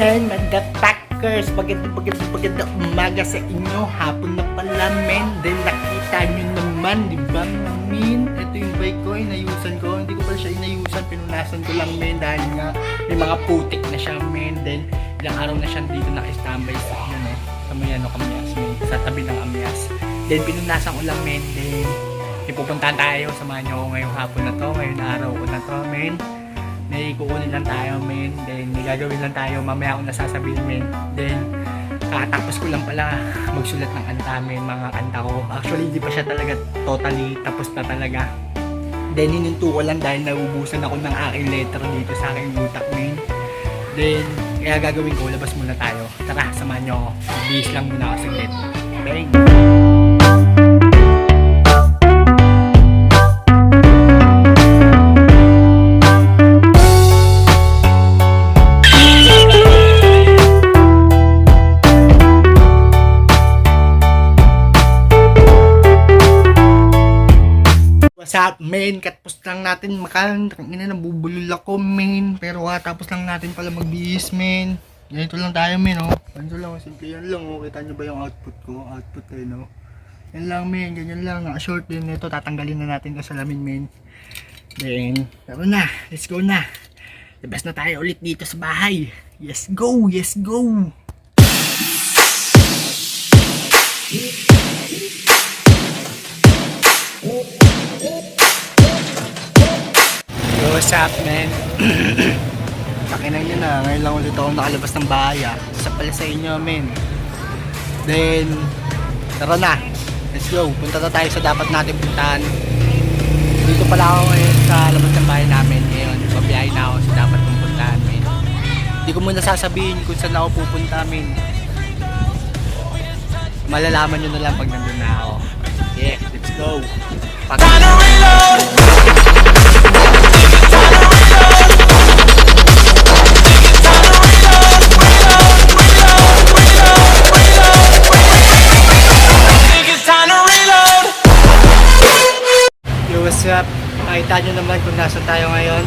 Maganda, maganda, maganda umaga sa inyo. Hapon na pala, men. Then nakita nyo naman, di ba, men? Ito yung bike ko, inayusan ko. Hindi ko pa siya inayusan, pinunasan ko lang, men. Dahil nga, may mga putik na siya, men. Then, ilang araw na siya dito naka-standby sa, ano, sa may, ano, kamyas, men. Sa tabi ng amyas. Then, pinunasan ko lang, men. Then, ipupuntahan tayo. Samahan nyo ngayong hapon na to. Ngayong araw ko na to, men may kukunin lang tayo, men. Then, may gagawin lang tayo. Mamaya ako nasasabihin, men. Then, kakatapos ko lang pala magsulat ng kanta, men. Mga kanta ko. Actually, hindi pa siya talaga totally tapos na talaga. Then, hininto ko lang dahil naubusan ako ng aking letter dito sa aking utak, men. Then, kaya gagawin ko, labas muna tayo. Tara, samahan nyo ako. Bihis lang muna ako saglit. Bang! Up, main? Katapos lang natin makan. Ina, nabubulol ako, main. Pero katapos lang natin pala magbihis, main. Ganito lang tayo, main, oh. Ganito lang, simple yan lang, oh. Kita nyo ba yung output ko? Output eh, no? Yan lang, main. Ganyan lang. Naka-short din ito. Tatanggalin na natin sa salamin, main. Then, tara na. Let's go na. Labas na tayo ulit dito sa bahay. Yes, go! Yes, go! Yo, what's up, man? Pakinan nyo na, ngayon lang ulit ako nakalabas ng bahay ah. Isa pala sa inyo, men. Then, tara na. Let's go. Punta na tayo sa dapat natin puntahan. Dito pala ako ngayon sa labas ng bahay namin. Ngayon, pabiyahin na ako sa dapat kong puntahan, men. Hindi ko muna sasabihin kung saan ako pupunta, men. Malalaman nyo na lang pag nandun na ako. Yeah, let's go. Pag- what's up? Makita nyo naman kung nasa tayo ngayon.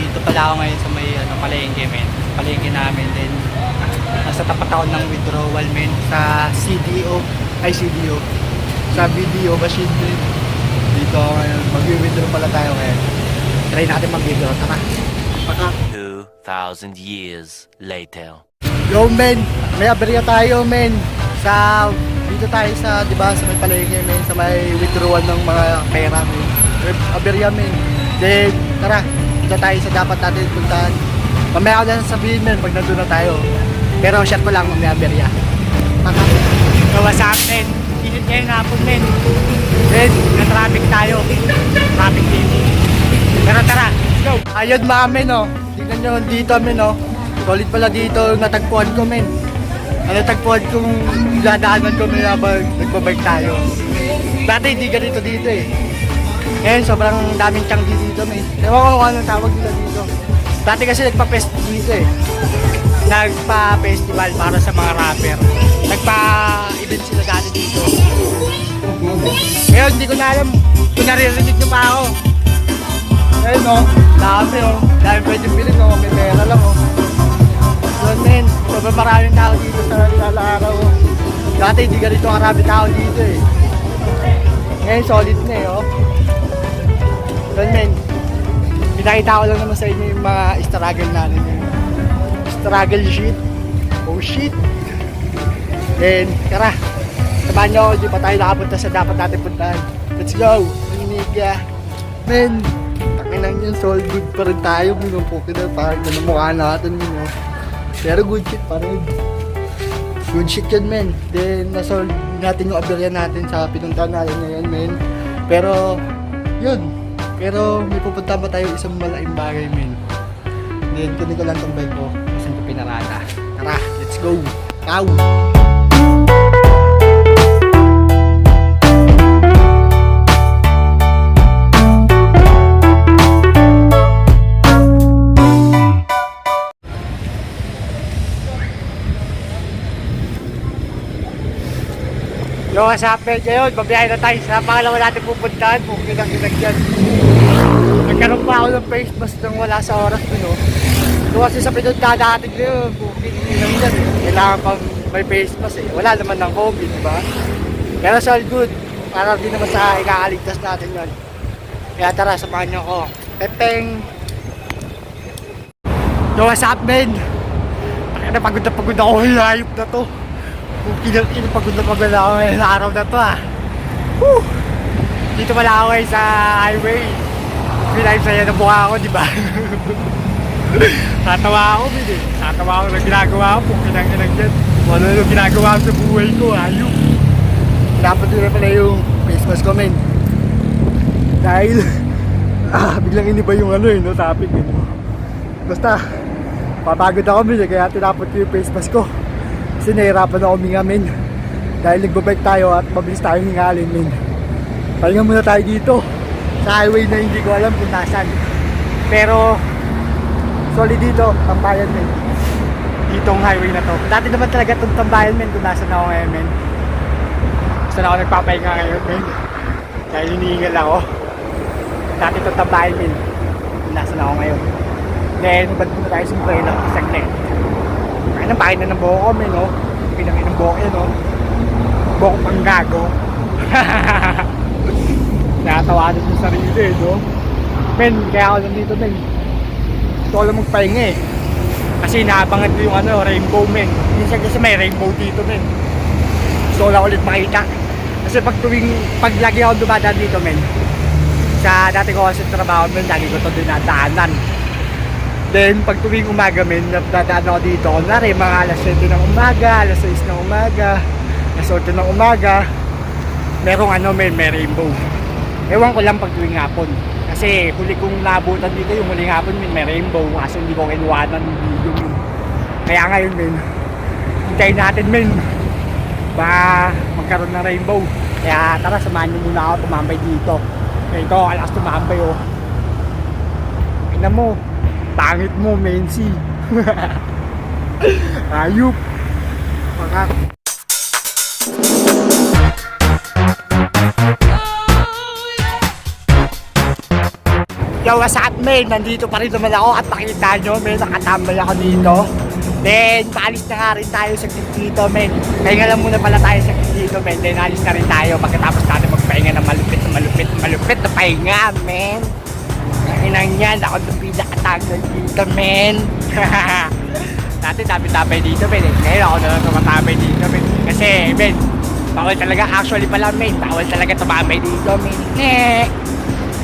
Dito pala ako ngayon sa may ano, palengke, men. Palengke namin din. Nasa tapat ako ng withdrawal, men. Sa CDO. Ay, CDO. Sa video machine din. Dito ako ngayon. Mag-withdraw pala tayo ngayon. Try natin mag-withdraw. Tara. Paka. 2,000 years later. Yo, men. May aberya tayo, men. Sa dito tayo sa, 'di ba, sa may palengke, men, sa may withdrawal ng mga pera. May aberya, men. Then, tara. Dito tayo sa dapat natin puntahan. Mamaya ko na sabihin, men, pag nandun na tayo. Pero share ko lang, may aberya. What's up, men? Init ngayon hapon, men. Then, na-traffic tayo. Traffic dito. Pero tara, let's go. Ayun mga men, oh. Tingnan nyo dito, men, oh. Solid pala dito natagpuan ko, men. Ang natagpuan kong dadaanan ko men habang nagbabike tayo. Dati hindi ganito dito eh. Ngayon, sobrang daming tiyanggi dito, men. Ewan ko kung anong tawag nila dito. Dati kasi nagpa-fest dito eh. Nagpa-festival para sa mga rapper. Nagpa-event sila dati dito. Ngayon, hindi ko na alam kung naririnig nyo pa ako. Ayun o, dami o. Dami pwede bilhin o, may pera lang o. Yun men, sobrang maraming tao dito sa araw o. Dati hindi ganito karami tao dito eh. Ngayon solid na eh o. Yun men, pinakita ko lang naman sa inyo yung mga struggle natin. Struggle shit. Oh shit. Then, tara. Samahan nyo ako, hindi pa tayo nakapunta sa dapat natin puntahan. Let's go! Niniga. Men, takinan yun, so good pa rin tayo. Minong pukin na parang na mukha natin. Mino. Pero good shit pa rin. Good shit yun, men. Then, nasolve natin yung aberya natin sa pinuntahan natin ngayon, men. Pero, yun. Pero, may pupunta pa tayo isang malaking bagay, men. Then, kunin lang tong bike ko. Kasi ko pinarada. Tara, let's go. Pow! What's up, men? Ngayon, babiyahe na tayo sa pangalawa natin pupuntahan. Kung kinang-kinag yan. Nagkaroon pa ako ng face mask nang wala sa oras ko, no? Doon kasi sa pinagdadating ko yun, bukit lang yan. Kailangan pang may face mask eh. Wala naman ng COVID, di ba? Pero it's all good. Para din naman sa ikakaligtas natin yun. Kaya tara, samahan niyo ako. Pepeng! Yo, what's up, man? Taka na, pagod na pagod ako. Hayop na to. Kung kinal pagod na pagod ako ngayong araw na to, ah. Woo! Dito pala ako sa highway. Pinay saya na mukha ako, di ba? Tatawa ako, bin eh. Tatawa ako ng ginagawa ko. Kung kinang-kinang dyan. Kung ano yung ginagawa ko sa buhay ko, ayun. Dapat doon na pala yung face mask ko, men. Dahil, ah, biglang iniba yung ano eh, no, topic eh. Basta, papagod ako, eh, kaya tinapot ko yung face ko. Kasi nahirapan ako huminga, men. Dahil nagbabike tayo at mabilis tayo hingalin, men. Pahinga muna tayo dito sa highway na hindi ko alam kung nasan. Pero solid dito, tambayan men. Ditong highway na to. Dati naman talaga itong tambayan men kung nasan ako ngayon men. Saan ako nagpapahinga ngayon men. Dahil hinihingal ako. Dati itong tambayan men. Kung nasan ako ngayon. Then, ba't tayo sumpray lang saglit. Kaya nang pakin na ng buhok ko no. Pinangin ng buhok yan no. Buhok pang gago. Nakatawanan sa sarili eh, no? Men, kaya ako nandito, men. Gusto ko lang magpahinga eh. Kasi inaabangan ko yung ano, rainbow, men. Minsan kasi may rainbow dito, men. Gusto ko lang ulit makita. Kasi pag tuwing, pag lagi ako dumadaan dito, men. Sa dati ko kasi trabaho, men, lagi ko ito dinadaanan. Then, pag tuwing umaga, men, dadaan ako dito. Kunwari, mga alas 7 ng umaga, alas 6 ng umaga, alas 8 ng umaga, merong ano, men, may rainbow. Ewan ko lang pag tuwing hapon. Kasi huli kong nabutan dito yung huling hapon, men, may rainbow. Kaso hindi ko kinuwanan yung video, men. Kaya ngayon, men, hintayin natin, men. Ba, magkaroon ng rainbow. Kaya tara, samahan niyo muna ako tumambay dito. Ito, alas tumambay, oh. Tingnan mo, pangit mo, Mensi. Ayup. Mga Yo, what's up, man? Nandito pa rin naman ako at nakita nyo, man, nakatambay ako dito. Then, paalis na nga rin tayo sa dito, men. Pahinga lang muna pala tayo sa dito, men. Then, alis na rin tayo pagkatapos natin magpahinga ng malupit, na malupit, malupit na pahinga, men. Ang inang yan, ako na pinakatagal dito, men. Dati dami-dami dito, men. eh. Ngayon ako na lang tumatambay dito, men. Kasi, men, bawal talaga, actually pala, men, bawal talaga tumambay dito, men. Eh,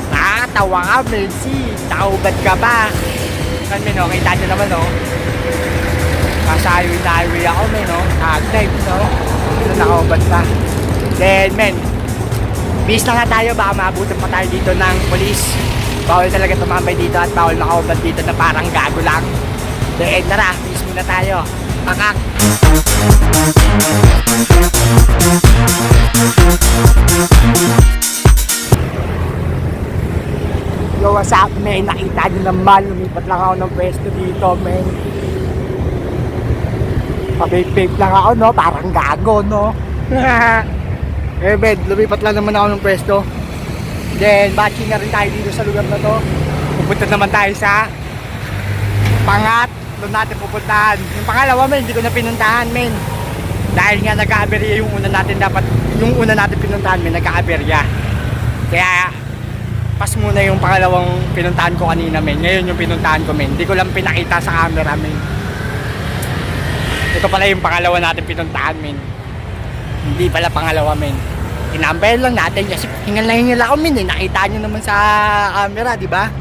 nakakatawa ka, Melsi. Nakahubad ka ba? Kan, men, okay, tayo naman, oh. Na highway ako, men, no? Nag-dive, no? Dito nakahubad pa. Then, men, bis na nga tayo, baka maabutan pa tayo dito ng polis. Bawal talaga tumambay dito at bawal makahubad dito na parang gago lang. Then, tara, bis muna tayo. Pakak! Yo, what's up, men? Nakita nyo naman, lumipat lang ako ng pwesto dito, men. Pababe-babe lang ako, no? Parang gago, no? eh, Ben, lumipat lang naman ako ng pwesto. Then, batching na rin tayo dito sa lugar na to. Pupunta naman tayo sa pangat. Doon natin pupuntahan. Yung pangalawa, men, hindi ko na pinuntahan, men. Dahil nga nagka-aberya yung una natin dapat, yung una natin pinuntahan, men, nagka-aberya. Kaya, pas muna yung pangalawang pinuntahan ko kanina, men. Ngayon yung pinuntahan ko, men. Hindi ko lang pinakita sa camera, men. Ito pala yung pangalawa natin pinuntahan, men. Hindi pala pangalawa, men. Tinambayan lang natin kasi hingal na hingal ako, men. Eh. Nakita nyo naman sa camera, di ba?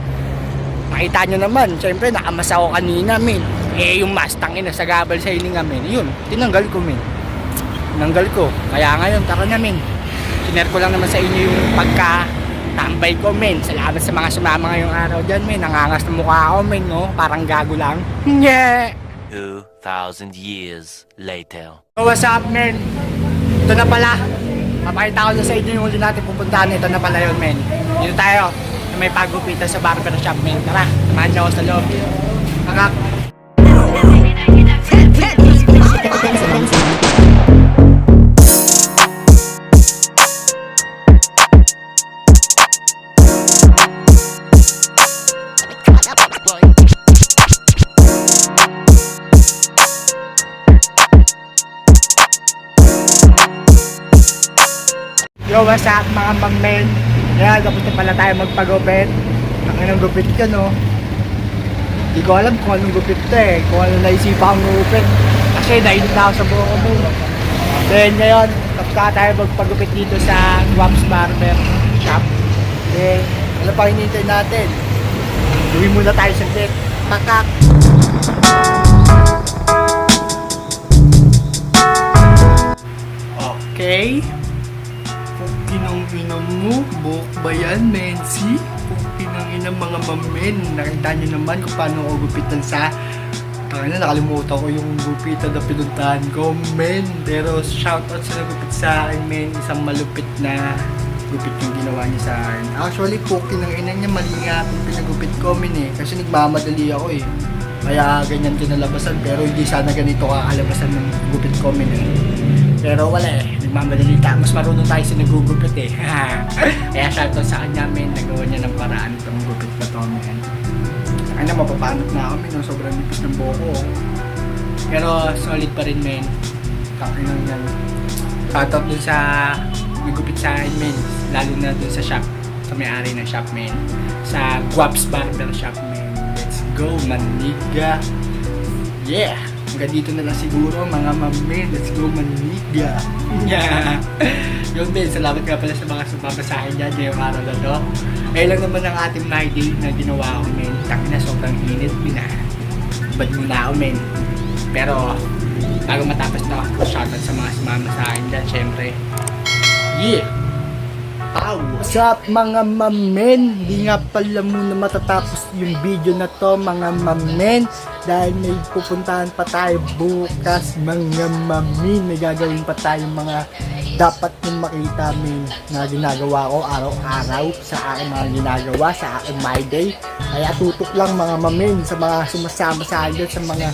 Nakita nyo naman. Siyempre, nakamasa ako kanina, men. Eh, yung Mustang ina sa gabal sa hininga, men. Yun, tinanggal ko, men. Tinanggal ko. Kaya ngayon, tara na, men. Siner ko lang naman sa inyo yung pagka tambay ko, men. Salamat sa mga sumama ngayong araw dyan, men. Nangangas na mukha ako, men, no? Parang gago lang. Yeah! 2,000 years later. So what's up, men? Ito na pala. Papakita ko sa inyo yung huli natin pupuntahan. Ito na pala yun, men. Dito tayo. na May pagupitan sa barber shop, men. Tara, samahan niyo ako sa loob. Kakak. What's up mga mammen? Kaya dapat pala tayo magpagupit. Ang inang gupit ka, no? Hindi ko alam kung anong gupit to eh. Kung ano naisipa akong gupit. Kasi nainit na ako sa buhok ko. Then ngayon, tapos tayo magpagupit dito sa Waps Barber Shop. Then, ano pa hinihintay natin? Uwi muna tayo sa bed. Pakak! Okay. Ina mo, buhok ba yan, Mensi? Pukinang ina mga mamen. Nakita nyo naman kung paano ako gupitan sa... Tangin na, nakalimutan ko yung gupitan na pinuntahan ko, men. Pero shoutout sa nagupit sa akin, men. Isang malupit na gupit yung ginawa niya sa akin. Actually, pukinang ina niya, mali nga yung pinagupit ko, men eh. Kasi nagmamadali ako eh. Kaya ganyan kinalabasan, pero hindi sana ganito kakalabasan ng gupit ko, men eh. Pero wala eh, nagmamadali tayo. Mas marunong tayo sa nagugupit eh. Kaya shoutout sa kanya, men. Nagawa niya ng paraan itong gupit na to, men. Ay na, mapapanot na kami, no? Sobrang nipis ng buko. Pero solid pa rin, men. Kakinang yan. Shoutout dun sa nagupit sa akin, men. Lalo na dun sa shop. Sa may-ari ng shop, men. Sa Guaps Barber Shop, men. Let's go, maniga. Yeah! Hanggang dito na lang siguro mga mamen. Let's go maniga. Yeah. Yun din, salamat nga pala sa mga sumama sa akin dyan ngayong araw na to. Ayun lang naman ang ating my day na ginawa ko men. Taki na sobrang init mina. Bad muna ako men. Pero bago matapos to, shoutout sa mga sumama sa akin dyan syempre. Yeah! Wow! What's up mga mamen? Hindi nga pala muna matatapos yung video na to mga mamen dahil may pupuntahan pa tayo bukas mga mamin. May gagawin pa tayo mga dapat nyung makita min na ginagawa ko araw-araw sa aking mga ginagawa sa aking my day. Kaya tutok lang mga mamin sa mga sumasama sa dyan, sa mga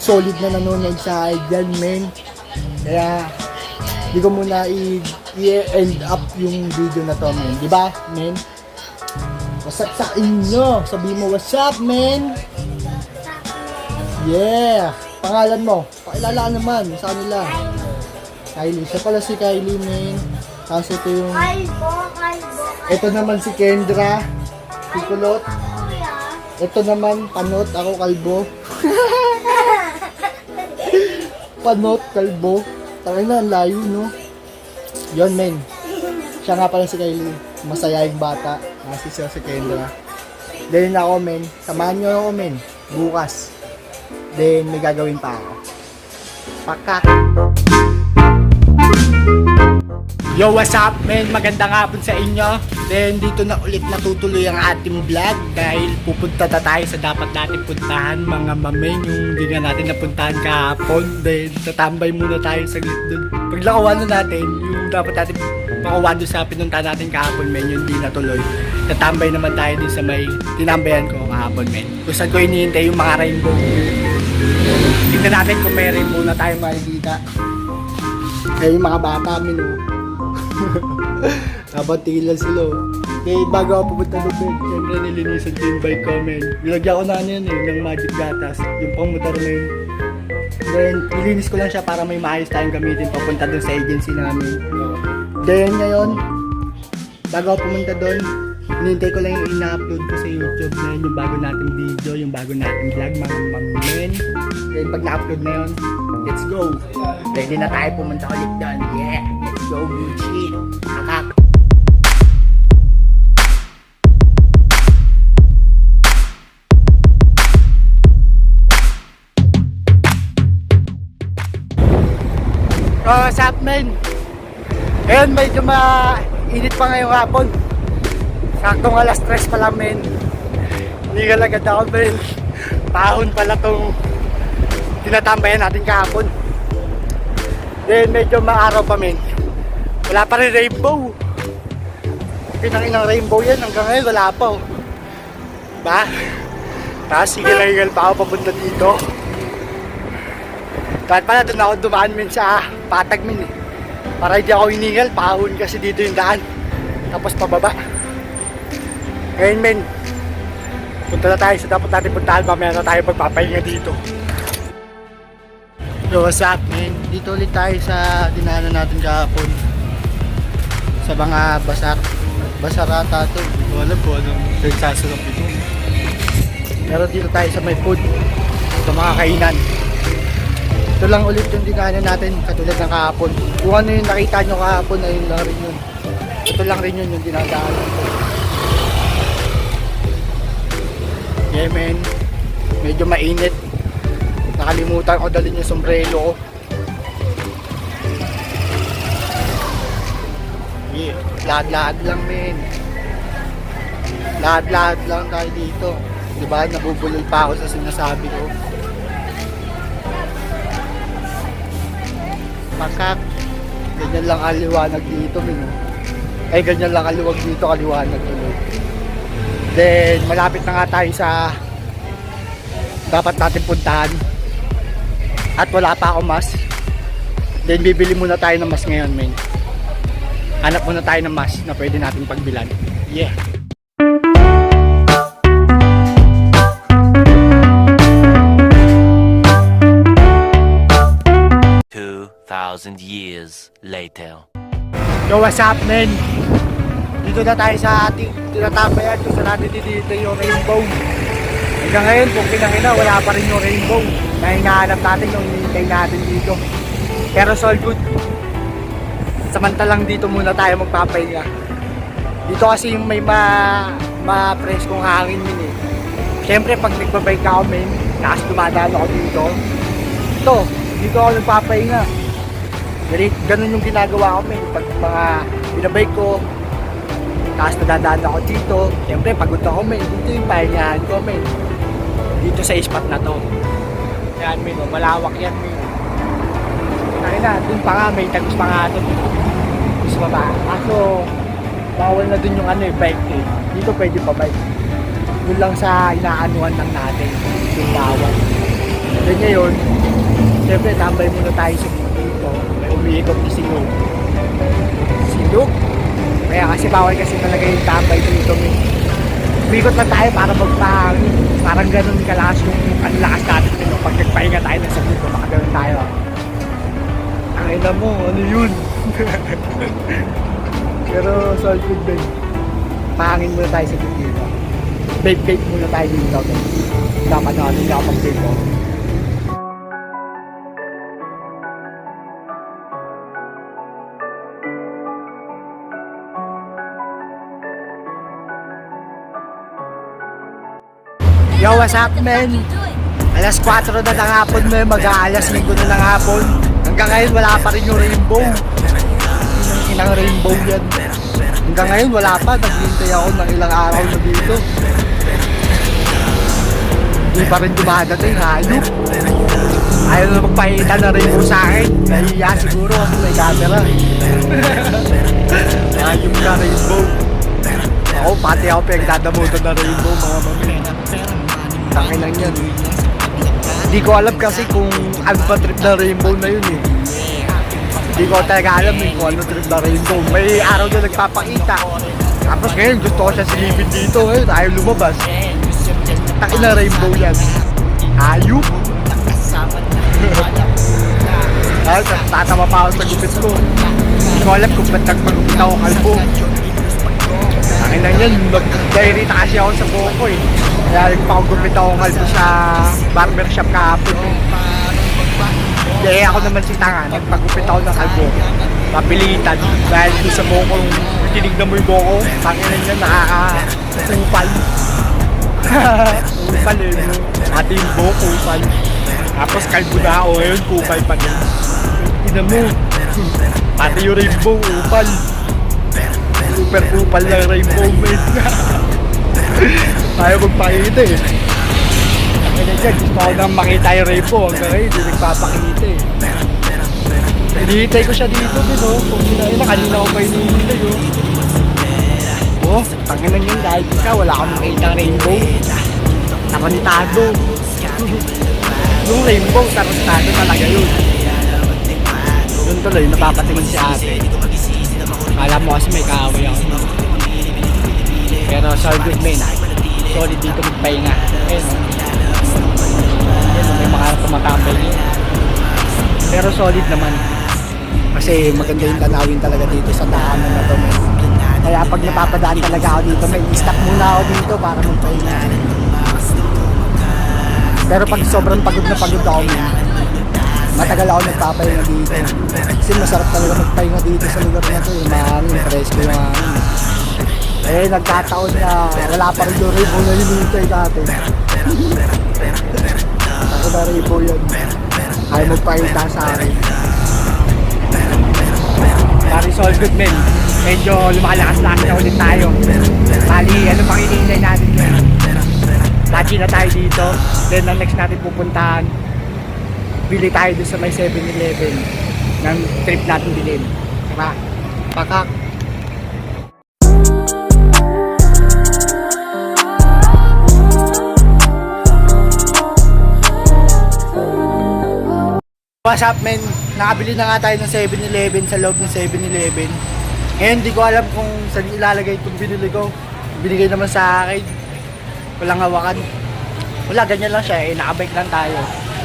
solid na nanonood sa dyan men. Kaya hindi ko muna i-end up yung video na to, men. Di ba, men? What's up sa inyo? Sabi mo, what's up, men? Yeah! Pangalan mo? Pakilala naman sa kanila. Kylie. Siya pala si Kylie, men. Tapos ito yung... Kalbo, kalbo, Ito naman si Kendra. Si Kulot. Ito naman, Panot. Ako, Kalbo. Panot, Kalbo. Tangay na, ang layo, no? Yon men. Siya nga pala si Kylie. Masayahing bata. Kasi siya si Kendra. Then ako, men. Samahan niyo ako, men. Bukas. Then, may gagawin pa ako. Pakak! Yo, what's up, men? Magandang hapon sa inyo. Then, dito na ulit natutuloy ang ating vlog dahil pupunta na tayo sa dapat natin puntahan, mga mamen, yung hindi nga natin napuntahan kahapon. Then, tatambay muna tayo saglit dun. Paglakawan na natin, yung dapat natin makawan doon sa pinunta natin kahapon, men, yung hindi natuloy. Tatambay naman tayo dun sa may tinambayan ko kahapon, men. Kung saan ko hinihintay yung mga rainbow. Tingnan natin kung may rainbow na tayo makikita. Kaya yung mga bata, min, oh. Nabatilan sila. oh. Okay, bago ako pupunta doon, Ben, siyempre nilinisan ko yung bike ko. Nilagyan ko na ano yun eh, ng magic gatas. Yung pang motor na yun. Then, nilinis ko lang siya para may maayos tayong gamitin papunta doon sa agency namin. Then, ngayon, bago ako pumunta doon, hinintay ko lang yung ina-upload ko sa YouTube na yun, yung bago nating video, yung bago nating vlog, mga mammen. Then, pag na-upload na yun, let's go! Ready na tayo pumunta ulit doon. Yeah! Let's go, shit! Kakak! Oh, what's up, man? Ayun, medyo mainit pa ngayong hapon. Saktong alas 3 pa lang, men. Hindi ka lagad ako, men. Pahon pala tong tinatambayan natin kahapon. Then, medyo maaraw pa, men. Wala pa rin rainbow. Pinanginang rainbow yan. Hanggang ngayon, wala pa, oh. Ba? Tapos, sige lang higal pa ako papunta dito. Kahit pala doon ako dumaan min sa patag min eh. Para hindi ako hiningal, pahon kasi dito yung daan. Tapos pababa. Ngayon men, punta na tayo sa dapat natin puntahan. Mamaya na tayo magpapahinga dito. Yo, what's up men? Dito ulit tayo sa dinaanan natin kahapon. sa mga basar. Basarata to. Hindi ko alam kung anong nagsasalap ito. Pero dito tayo sa may food. Sa mga kainan. Ito lang ulit yung dinaanan natin katulad ng kahapon. Kung ano yung nakita nyo kahapon, ayun lang rin yun. Ito lang rin yun yung dinadaanan ko. Yeah men, medyo mainit. Nakalimutan ko dalhin yung sombrero ko. Yeah, lahat-lahat lang men. Lahat-lahat lang tayo dito. Diba, nabubulol pa ako sa sinasabi ko. Makak, ganyan lang aliwanag dito men. Ay, ganyan lang aliwag dito, kaliwanag tuloy. Then, malapit na nga tayo sa dapat natin puntahan. At wala pa ako mas. Then, bibili muna tayo ng mas ngayon, men. Hanap muna tayo ng mas na pwede natin pagbilan. Yeah. Two thousand years later. Yo, what's up, men? Dito na tayo sa ating tinatabayan kung saan natin dito yung rainbow. Hanggang ngayon, kung pinangina, wala pa rin yung rainbow na hinahanap natin yung hinihintay natin dito. Pero it's all good. Samantalang dito muna tayo magpapahinga. Dito kasi may ma ma-preskong hangin yun eh. Siyempre, pag nagbabike ako, men, tapos dumadaan ako dito, ito, dito ako nagpapahinga. Ganun yung ginagawa ko, men. Pag mga binabike ko, tapos nadadaan ako dito, siyempre pagod ako, men. Dito yung pahingahan ko, men. Dito sa spot na to. Yan, men. Malawak yan, men. Kaya na, dun pa nga, may tagos pa nga ito. Sa baba. Kaso, bawal na dun yung ano eh, bike eh. Dito pwede pa bike. Yun lang sa inaanuhan lang natin. Yung bawal. Then ngayon, siyempre tambay muna tayo sa dito. May umiikot na silog. Silog? Kaya kasi bawal kasi talaga yung tambay dito. Umikot lang tayo para magpahangin. Parang ganun kalakas yung ang lakas natin. Pero pag nagpahinga tayo ng saglit, baka ganun tayo. Ang ina mo, ano yun? Pero solid din. Pahangin muna tayo sa dito. Vape-vape muna tayo dito. Dapat na hindi ako mag-vape what's up, man? Alas 4 na ng hapon, man. Mag-aalas 5 na ng hapon. Hanggang ngayon, wala pa rin yung rainbow. Inang inang rainbow yan. Hanggang ngayon, wala pa. Naghihintay ako ng ilang araw na dito. Hindi pa rin dumadating, hayop. Ayaw na magpahita ng rainbow sa akin. Nahiya siguro kasi may camera. Hayop ka rainbow. Ako, pati ako pinagdadamutan ng rainbow, mga mami. Tangin lang yan. Hindi ko alam kasi kung ano trip na rainbow na yun eh. Hindi ko talaga alam eh kung ano trip na rainbow. May araw na nagpapakita. Tapos ngayon gusto ko siya silipin dito. Ngayon ayaw lumabas. Takin na rainbow yan. Ayup. Ay, tatama pa ako sa gupit ko. Hindi ko alam kung ba't nagpagupit ako kalbo. Akin na yan, nag-diarrhea kasi ako sa buhok ko eh. Kaya nagpakagupit ako kalbo sa barbershop kahapon eh. Kaya ako naman si Tanga, nagpagupit ako ng kalbo. Mapilitan. Dahil doon sa buhok ko, kung tinignan mo yung buhok ko, tangin na yan, nakaka-upal. upal eh. no? Pati yung buhok, upal. Tapos kalbo na ako ngayon, kupal pa din. Ina mo. Pati yung rainbow, upal. Super upal ng rainbow, man. Ayaw magpakita eh. Kaya dyan, gusto ko nang makita yung rainbow. Hanggang ngayon, hindi nagpapakita eh. Hinihintay ko siya dito din oh. Kung sinain na, kanina ko pa hinihintay oh. Oh, tangin na yun dahil ka, wala akong makita rainbow. Taranitado. yung rainbow, taranitado talaga yun. Yun tuloy, napapatingin si ate. Alam mo kasi may kaaway ako. Pero solid good man. Solid dito magpahinga. Ayun o. Ayun o, may mga tumatambay niya. Pero solid naman. Kasi maganda yung tanawin talaga dito sa daanan na to. Kaya pag napapadaan talaga ako dito, may stop muna ako dito para magpahinga. Pero pag sobrang pagod na pagod ako, men, matagal ako nagpapahinga dito. Kasi masarap talaga magpahinga dito sa lugar na to. Mahangin, presko yung hangin. Eh, nagkataon na wala pa rin yung ribo na hinihintay dati. Ako na ribo yun. Ayaw magpahita sa akin. Marisol Goodman, medyo lumalakas-lakas na ulit tayo. Bali, ano pang hinihintay natin ngayon? Lagi na tayo dito. Then, ang next natin pupuntahan, bili tayo doon sa may 7-Eleven ng trip natin bilhin. Tara, pakak! What's up men? Nakabili na nga tayo ng 7-Eleven sa loob ng 7-Eleven. Ngayon di ko alam kung saan ilalagay itong binili ko. Binigay naman sa akin. Walang hawakan. Wala, ganyan lang siya. Eh, nakabike lang tayo.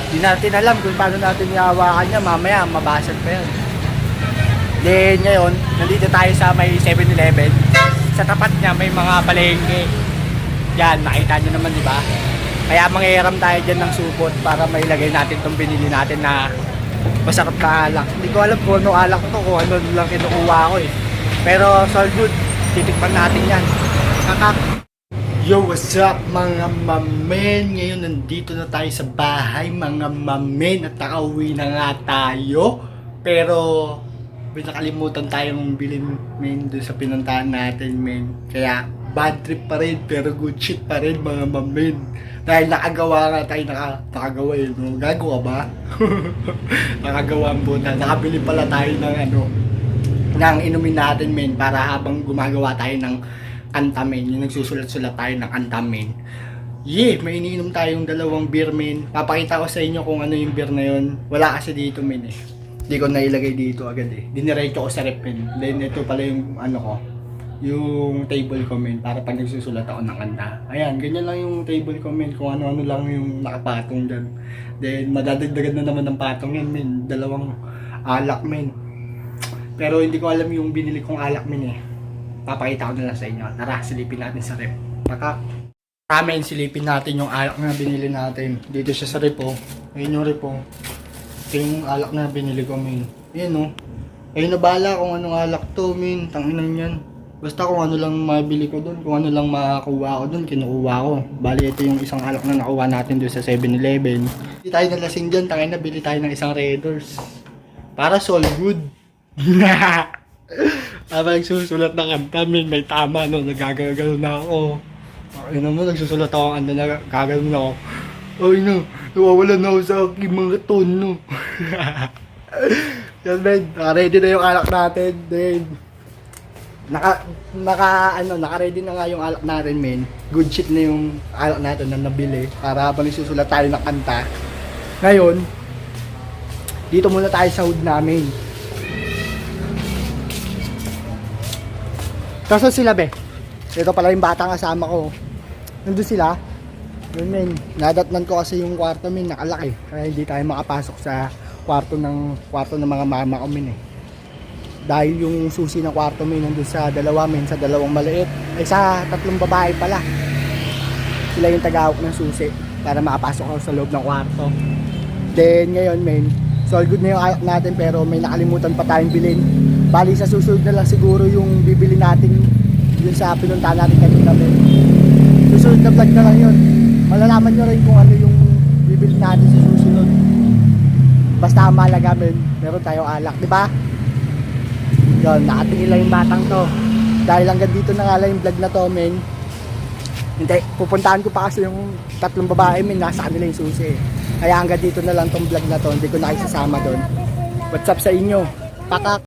Di natin alam kung paano natin ihawakan niya. Mamaya, mabasag pa yan. Then ngayon, nandito tayo sa may 7-Eleven. Sa tapat niya may mga palengke. Yan, nakita niyo naman, di ba? Kaya mangyayaram tayo dyan ng supot para mailagay natin itong binili natin na masarap na alak. Hindi ko alam kung ano alak to, kung ano lang kinukuha ko eh. Pero so good, titikman natin yan. Kakak. Yo, what's up mga mamen? Ngayon nandito na tayo sa bahay mga mamen at nakauwi na nga tayo. Pero may nakalimutan tayong bilhin men doon sa pinuntahan natin men. Kaya bad trip pa rin pero good shit pa rin mga mamen. Dahil nakagawa nga tayo, naka, nakagawa yun. No? Gago ka ba? nakagawa ang buta. Nakabili pala tayo ng ano, ng inumin natin men para habang gumagawa tayo ng antamen, yung nagsusulat-sulat tayo ng antamen. Yeah, may iniinom tayong dalawang beer men. Papakita ko sa inyo kung ano yung beer na yun. Wala kasi dito men eh. Hindi ko nailagay dito agad eh. Diniretso ko sa rep men. Then ito pala yung ano ko, yung table comment para pag nagsusulat ako ng kanta. Ayan, ganyan lang yung table comment kung ano-ano lang yung nakapatong dyan. Then, madadagdagan na naman ng patong yan, men. Dalawang alak, men. Pero hindi ko alam yung binili kong alak, men eh. Papakita ko na lang sa inyo. Tara, silipin natin sa rep. Paka, Amen, silipin natin yung alak na binili natin. Dito siya sa rep, oh. Ayun yung rep, oh. Ito yung alak na binili ko, men. Ayun, oh. Ayun na bala kung anong alak to, men. Tanginan yan. Basta kung ano lang mabili ko doon, kung ano lang makakuha ko doon, kinukuha ko. Bali, ito yung isang alak na nakuha natin doon sa 7-Eleven. Hindi tayo nalasing dyan, tangin na, bili tayo ng isang Raiders. Para all good. Habang nagsusulat ng kanta, min, may tama, no, nagagagalo na ako. Ayun naman, nagsusulat ako ng kanta, nagagagalo na ako. Ay, no, nawawala na ako sa aking mga tono. Yan, men, naka-ready na yung alak natin, then, naka naka ano naka-ready na nga yung alak natin men. Good shit na yung alak natin na nabili para habang nagsusulat tayo ng kanta. Ngayon dito muna tayo sa hood namin. Kaso sila be. Ito pala yung batang kasama ko. Nandun sila. Yun men. Nadatnan ko kasi yung kwarto men. Nakalaki. Kaya hindi tayo makapasok sa kwarto ng kwarto ng mga mama ko men eh dahil yung susi ng kwarto may nandun sa dalawa men sa dalawang maliit. Ay sa tatlong babae pala. Sila yung tagahawak ng susi para makapasok ako sa loob ng kwarto. Then ngayon men so all good na yung ayak natin pero may nakalimutan pa tayong bilhin. Bali sa susunod na lang siguro yung bibili natin yun sa pinunta natin kanina men susunod na vlog na lang yun. Malalaman nyo rin kung ano yung bibili natin sa susunod. Basta ang mahalaga men meron tayong alak di ba yun, nakatingin lang yung batang to. Dahil hanggang dito na nga lang yung vlog na to, men. Hindi, pupuntahan ko pa kasi yung tatlong babae, men. Nasa kanila yung susi. Kaya hanggang dito na lang tong vlog na to. Hindi ko na kayo sasama doon. What's up sa inyo? Pakak!